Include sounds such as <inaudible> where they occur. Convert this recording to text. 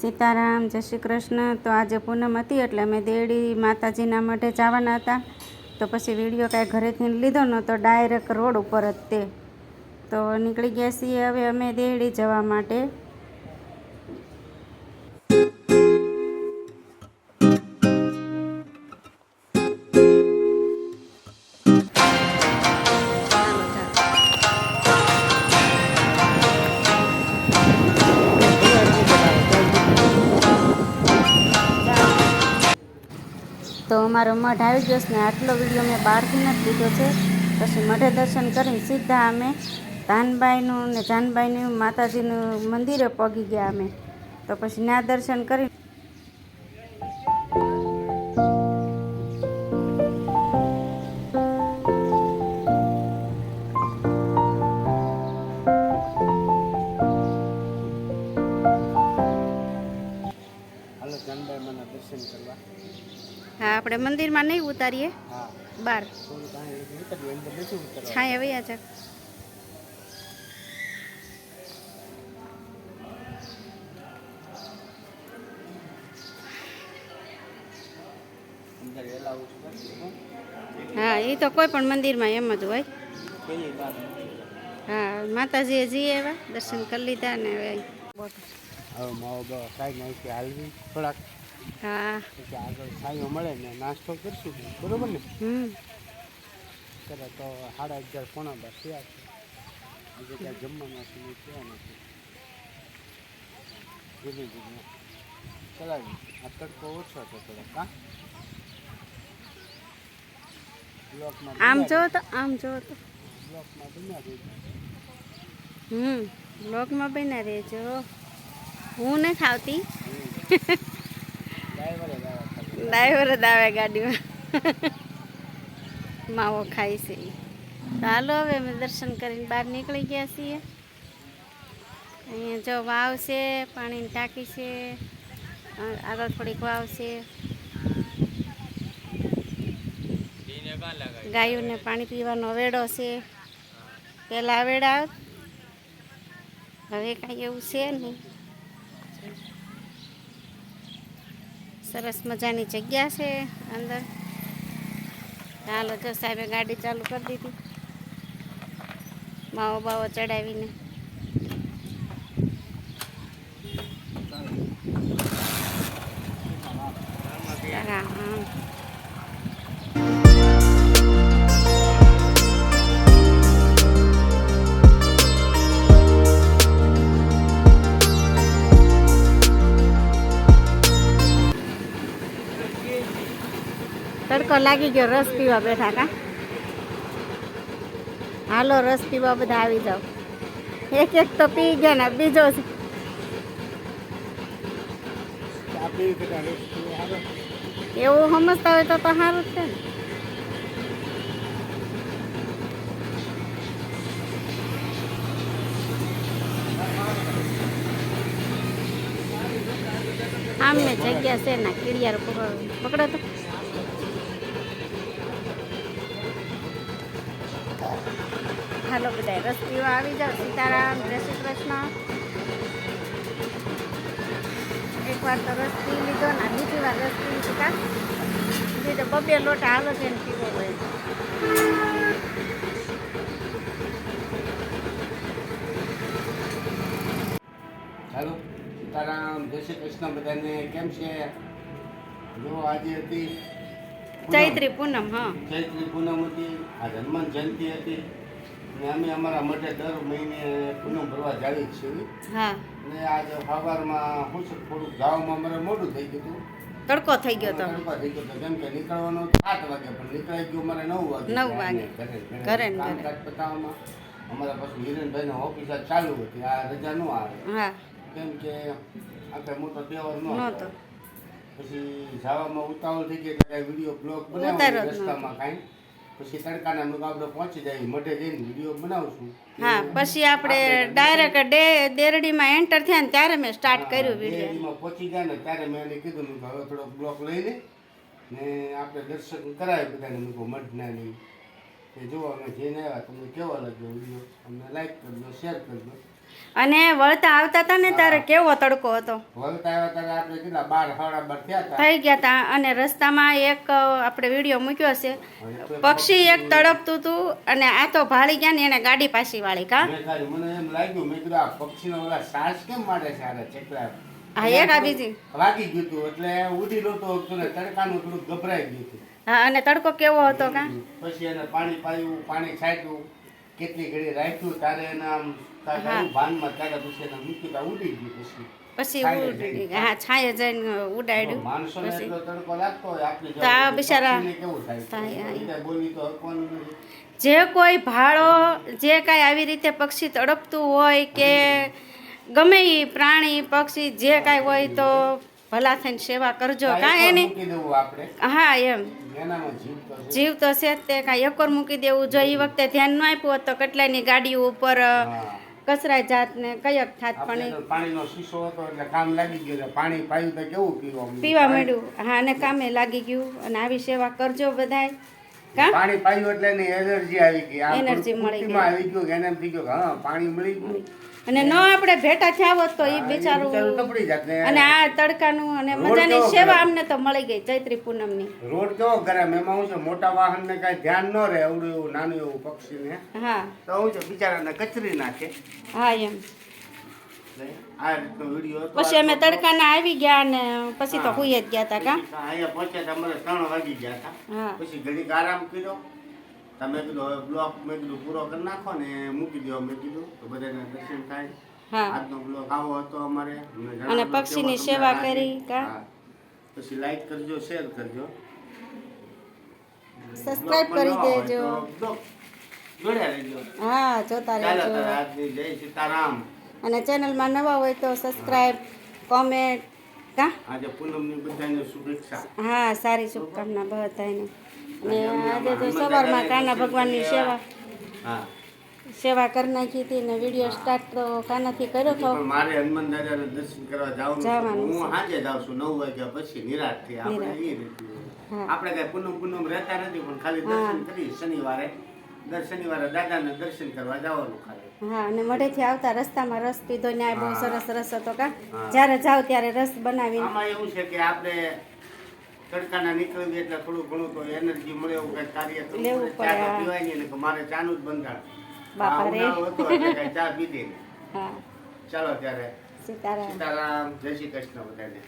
સીતારામ, જય શ્રી કૃષ્ણ. તો આજે પૂનમ હતી એટલે અમે દેડી માતાજીના મઢે જવાના હતા. તો પછી વીડિયો કાંઈ ઘરેથી લીધો નહોતો, ડાયરેક્ટ રોડ ઉપર જ તે. તો નીકળી ગયા છીએ હવે અમે દેડી જવા માટે. તો અમારો મઢ આવી ગયો છે ને આટલો વીડિયો મેં બહારથી નથી લીધો છે. પછી મઢે દર્શન કરીને સીધા અમે ધાનબાઈનું ને જાનબાઈનું માતાજીનું મંદિરે પગી ગયા અમે. તો પછી ત્યાં દર્શન કરી દર્શન કરવા? હા આપણે મંદિરમાં નહીં ઉતારીએ. બાર. છાંય છે. અંદર હા એ તો કોઈ પણ મંદિરમાં એમ જ હોય. હા માતાજીએ જઈએ એવા દર્શન કરી લીધા ને હવે હવે માવો કાંઈ નાખી હાલવી થોડાક. હા. આગળ છાંયો મળે ને નાસ્તો કરશું બરોબર ને? હમ. તો સાડા અગિયાર પોણા બાર થયા છે. આજે ત્યાં જમવાના થયા નથી. ધીમે ધીમે. ચલાવી. આ તડકો ઓછો હતો થોડોક હા? આમ જો તો આમ જો તો. બ્લોકમાં બન્યા રહેજો હમ બ્લોકમાં બન્યા રહેજો. હું નથી આવતી. <laughs> ડ્રાઈવર જ આવે ગાડીમાં. માવો ખાય છે ચાલો હવે અમે દર્શન કરીને બહાર નીકળી ગયા છીએ. અહીંયા જો વાવ છે, પાણીની ટાંકી છે આગળ થોડીક વાવ છે. ગાયોને પાણી પીવાનો વેડો છે. પહેલાં વેડા હવે કાંઈ એવું છે નહીં. સરસ મજાની જગ્યા છે અંદર. ચાલો જો સાહેબે ગાડી ચાલુ કરી દીધી. માવો બાવો ચડાવીને. રામ. તડકો લાગી ગયો રસ પીવા બેઠા કા? હાલો, રસ પીવા બધા આવી જાઓ. એક એક તો પી ગયા ને, બીજો એવું સમજતા હોય તો તો સારું જ છે ને. આમ જગ્યા છે ના કીડિયાર પકડો તો. હાલો બધા રસ્તીઓ આવી જાઓ. સીતારામ જય શ્રી કૃષ્ણ. એકવાર તો રસ પી લીધો ને બીજી વાર રસ પી લીધી બીજી તો બબે લોટા હાલો છે ને પીવો હોય. હેલો સીતારામ જય શ્રી કૃષ્ણ બધાને. કેમ છે? જો આજે હતી ચૈત્રી પૂનમ હા. ચૈત્રી પૂનમ હતી. આ હનુમાન જયંતિ હતી. અને અમે અમારા મઢે દર મહિને પૂનમ ભરવા જાવી છીએ. હા. અને આજે સવારમાં હું છે થોડુંક ગામમાં અમારે મોડું થઈ ગયું હતું. તડકો થઈ ગયો તો. તડકો થઈ ગયો હતો કેમ કે નીકળવાનો સાત વાગે પણ નીકળાઈ ગયું અમારે નવ વાગે. નવ વાગે. ઘરે ને કામકાજ પતાવવામાં. અમારા પાછું હિરેનભાઈને ઓફિસ ચાલુ હતી. આ રજા ન આવે. હા. કેમ કે આપણે મોટો તહેવાર ન નહોતો. પછી જવામાં ઉતાવળ થઈ ગઈ ત્યારે વીડિયો બ્લોગ ઉતાર્યો બનાવ્યો રસ્તામાં કાંઈ. પછી તડકાના મુક આપણે પહોંચી જાય મઢે જઈને વીડિયો બનાવશું હા પછી આપણે ડાયરેક્ટ ડે દેરડીમાં એન્ટર થયા ને ત્યારે મેં સ્ટાર્ટ કર્યું વીડિયો દેરડીમાં પહોંચી ગયા ને ત્યારે મેં એને કીધું મેં હવે થોડો બ્લોક લઈને ને આપણે દર્શન કરાવે બધાને. મેં કહું મઢના નહીં કે જો અમે જઈને આવ્યા તમને કેવો લાગ્યો વીડિયો? અમને લાઈક કરજો શેર કરજો. અને વળતા આવતા હતા ને ત્યારે કેવો તડકો હતો? વલતા આવ્યા આપણે કેટલા બાર સાડા બાર થયા હતા થઈ ગયા હતા અને રસ્તામાં એક આપણે વીડિયો મૂક્યો છે. પક્ષી એક તડપતું હતું અને આ તો ભાળી ગયા ને એને ગાડી પાછી વાળી કા? મને એમ લાગ્યું મેં કીધું આ પક્ષીનો ઓલા સાસ કેમ મારે છે આ ચકલા? હા એક આ બીજી વાગી ગયું હતું એટલે ઉડી નહોતું હતું ને તડકાનું થોડું ગભરાઈ ગયું હતું હા અને તડકો કેવો હતો કા? પછી એને પાણી પાયું પાણી છાંટ્યું. કેટલી ઘડી રાખ્યું તારે તારે હા. ભાનમાં ત્યારે પછી એને મૂક્યું ઉડી ગયું પછી. પછી ઉડી હા છાંયે જઈને ઉડાડ્યું. માણસોને એટલો તડકો લાગતો હોય આપણી તો આ બિચારા કેવું થાય? થાય, હા. એટલે બોલી તો હકવાનું નથી. જે કોઈ ભાડો જે કાંઈ આવી રીતે પક્ષી તડપતું હોય કે ગમે એ પ્રાણી પક્ષી જે કાંઈ હોય તો ભલા થઈને સેવા કરજો. કાંઈ એની હા એમ. જીવ તો છે. તો કાંઈ એકર મૂકી દેવું જો એ વખતે ધ્યાન ન આપ્યું હોત તો કેટલાયની ગાડીઓ ઉપર કસરાય જાત ને કયક થાત પણ પાણીનો શીશો હતો એટલે કામ લાગી ગયું. પાણી પાયું તો કેવું પીવા? પીવા મળ્યું. હા અને કામે લાગી ગયું. અને આવી સેવા કરજો બધાય. કા? પાણી પાયું એટલે એની એનર્જી આવી ગઈ. એનર્જી મળી ગઈ. આવી ગયું કે એને થઈ ગયું હા પાણી મળી ગયું. અને ન આપણે ભેટા થયા હોત તો એ બિચારું ને. અને આ તડકાનું અને મજાની સેવા અમને તો મળી ગઈ ચૈત્રી પૂનમની. રોડ કેવો ગરમ એમાં હું છે મોટા વાહન ને કઈ ધ્યાન ન રહે એવડું એવું નાનું એવું પક્ષીને. હા. તો હું છે બિચારાને કચરી નાખે. હા એમ. પછી અમે તડકાના આવી ગયા ને પછી તો. હુઈ જ ગયા હતા કા? અહીંયા પહોંચ્યા હતા અમારે ત્રણ વાગી ગયા હતા પછી ઘડીક આરામ કર્યો. તમે કીધું બ્લોક મેં કીધું પૂરો કરી નાખો ને મૂકી દો મેં કીધું તો બધાને દર્શન થાય. આજનો બ્લોક આવો હતો અમારે. અને પક્ષીની સેવા કરી, કા? પછી લાઈક કરજો શેર કરજો. સબસ્ક્રાઇબ કરી દેજો. જોડ્યા રહેજો. હા જોતા રહેજો. જય સીતારામ. અને ચેનલમાં નવા હોય તો સબસ્ક્રાઇબ કોમેન્ટ કા? આજે પૂનમની બધાને શુભેચ્છા. હા સારી શુભકામના બધાને. અને આજે તો સવારમાં કાના ભગવાનની સેવા. હા. સેવા કરી નાખી હતી ને વીડિયો સ્ટાર્ટ તો કાનાથી કર્યો હતો મારે હનુમાન દાદાને દર્શન કરવા જવાનું હું સાંજે જાઉં છું નવ વાગ્યા પછી નિરાશથી આપણે કઈ પૂનમ પૂનમ રહેતા નથી પણ ખાલી દર્શન કરી શનિવારે. દર શનિવારે દાદાને દર્શન કરવા જવાનું ખાલી. હા અને મઢેથી આવતા રસ્તામાં રસ પીધો ને આ બહુ સરસ રસ હતો કા. જ્યારે જાવ ત્યારે રસ બનાવી આમાં એવું છે કે આપણે તડકાના નીકળીએ એટલે થોડું ઘણું તો એનર્જી મળે એવું કઈ કાર્ય કરવું ચા તો પીવાય નહીં ને કે મારે ચાનું જ બંધાણ. બાપા આ રે. ઉનાળો હતો એટલે કાંઈ ચા પીધી નહીં. ચાલો ત્યારે. સીતારામ. જય શ્રી કૃષ્ણ બધાને.